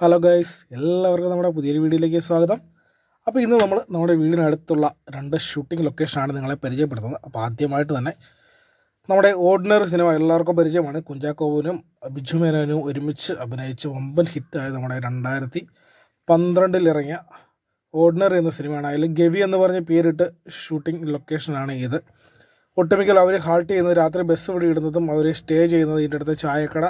Hello guys എല്ലാവർക്കും നമ്മുടെ പുതിയൊരു വീഡിയോയിലേക്ക് സ്വാഗതം. അപ്പോൾ ഇന്ന് നമ്മൾ നമ്മുടെ വീടിനടുത്തുള്ള രണ്ട് ഷൂട്ടിംഗ് ലൊക്കേഷനാണ് നിങ്ങളെ പരിചയപ്പെടുത്തുന്നത്. അപ്പോൾ ആദ്യമായിട്ട് തന്നെ നമ്മുടെ ഓർഡിനറി സിനിമ എല്ലാവർക്കും പരിചയമാണ്. കുഞ്ചാക്കോവിനും ബിജു മേനോനും ഒരുമിച്ച് അഭിനയിച്ച് വമ്പൻ ഹിറ്റായ നമ്മുടെ രണ്ടായിരത്തി പന്ത്രണ്ടിലിറങ്ങിയ ഓർഡിനറി എന്ന സിനിമയാണ്. അതിൽ ഗവി എന്ന് പറഞ്ഞ പേരിട്ട് ഷൂട്ടിംഗ് ലൊക്കേഷനാണ് ഇത്. ഒട്ടുമിക്കൽ അവർ ഹാൾട്ട് ചെയ്യുന്നത് രാത്രി ബസ് ഇവിടെ ഇടുന്നതും അവർ സ്റ്റേ ചെയ്യുന്നത് ഇതിന്റെ അടുത്ത് ചായക്കട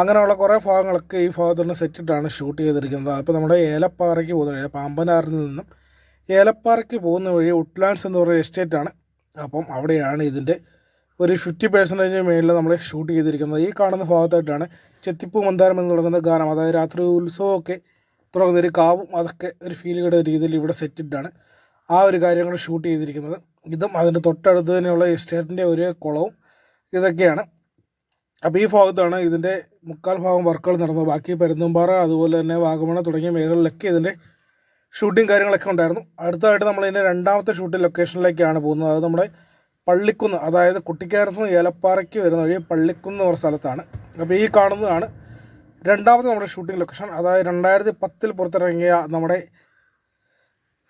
അങ്ങനെയുള്ള കുറേ ഭാഗങ്ങളൊക്കെ ഈ ഭാഗത്തു നിന്ന് സെറ്റിട്ടാണ് ഷൂട്ട് ചെയ്തിരിക്കുന്നത്. അപ്പോൾ നമ്മുടെ ഏലപ്പാറയ്ക്ക് പോകുന്ന വഴി പാമ്പനാറിൽ നിന്നും ഏലപ്പാറയ്ക്ക് പോകുന്ന വഴി ഉട്ട്ലാൻഡ്സ് എന്ന് പറയുന്ന എസ്റ്റേറ്റാണ് അപ്പം അവിടെയാണ് ഇതിന്റെ ഒരു ഫിഫ്റ്റി പെർസെന്റേജ് മേളിൽ നമ്മൾ ഷൂട്ട് ചെയ്തിരിക്കുന്നത്. ഈ കാണുന്ന ഭാഗത്തായിട്ടാണ് ചെത്തിപ്പൂ മന്ദാരം എന്ന് തുടങ്ങുന്ന ഗാനം അതായത് രാത്രി ഉത്സവമൊക്കെ തുടങ്ങുന്ന ഒരു കാവും അതൊക്കെ ഒരു ഫീൽ കിട്ടുന്ന രീതിയിൽ ഇവിടെ സെറ്റിട്ടാണ് ആ ഒരു കാര്യങ്ങൾ ഷൂട്ട് ചെയ്തിരിക്കുന്നത്. ഇതും അതിന്റെ തൊട്ടടുത്ത് തന്നെയുള്ള എസ്റ്റേറ്റിന്റെ ഒരു കുളവും ഇതൊക്കെയാണ്. അപ്പോൾ ഈ ഭാഗത്താണ് ഇതിന്റെ മുക്കാൽ ഭാഗം വർക്കുകൾ നടന്നത്. ബാക്കി പരുന്തുംപാറ അതുപോലെ തന്നെ വാഗമണ തുടങ്ങിയ മേഖലകളിലൊക്കെ ഇതിന്റെ ഷൂട്ടിംഗ് കാര്യങ്ങളൊക്കെ ഉണ്ടായിരുന്നു. അടുത്തതായിട്ട് നമ്മൾ ഇതിന്റെ രണ്ടാമത്തെ ഷൂട്ടിംഗ് ലൊക്കേഷനിലേക്കാണ് പോകുന്നത്. അത് നമ്മുടെ പള്ളിക്കുന്ന് അതായത് കുട്ടിക്കാരത്ത് ഏലപ്പാറയ്ക്ക് വരുന്ന വഴി പള്ളിക്കുന്ന് ഒരു സ്ഥലത്താണ്. അപ്പോൾ ഈ കാണുന്നതാണ് രണ്ടാമത്തെ നമ്മുടെ ഷൂട്ടിംഗ് ലൊക്കേഷൻ അതായത് രണ്ടായിരത്തി പത്തിൽ പുറത്തിറങ്ങിയ നമ്മുടെ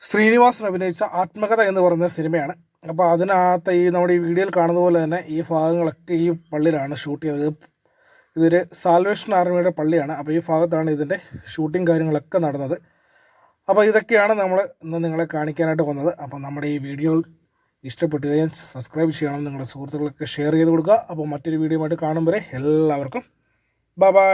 ശ്രീനിവാസൻ അഭിനയിച്ച ആത്മകഥ എന്ന് പറയുന്ന സിനിമയാണ്. അപ്പോൾ അതിനകത്ത് ഈ നമ്മുടെ ഈ വീഡിയോയിൽ കാണുന്ന പോലെ തന്നെ ഈ ഭാഗങ്ങളൊക്കെ ഈ പള്ളിയിലാണ് ഷൂട്ട് ചെയ്തത്. ഇതൊരു സാൽവേഷൻ ആർമിയുടെ പള്ളിയാണ്. അപ്പോൾ ഈ ഭാഗത്താണ് ഇതിന്റെ ഷൂട്ടിംഗ് കാര്യങ്ങളൊക്കെ നടന്നത്. അപ്പോൾ ഇതൊക്കെയാണ് നമ്മൾ ഇന്ന് നിങ്ങളെ കാണിക്കാനായിട്ട് വന്നത്. അപ്പോൾ നമ്മുടെ ഈ വീഡിയോ ഇഷ്ടപ്പെട്ടു കഴിഞ്ഞാൽ സബ്സ്ക്രൈബ് ചെയ്യണം. നിങ്ങളുടെ സുഹൃത്തുക്കൾക്ക് ഷെയർ ചെയ്ത് കൊടുക്കുക. അപ്പോൾ മറ്റൊരു വീഡിയോ ആയിട്ട് കാണും വരെ എല്ലാവർക്കും. Bye bye.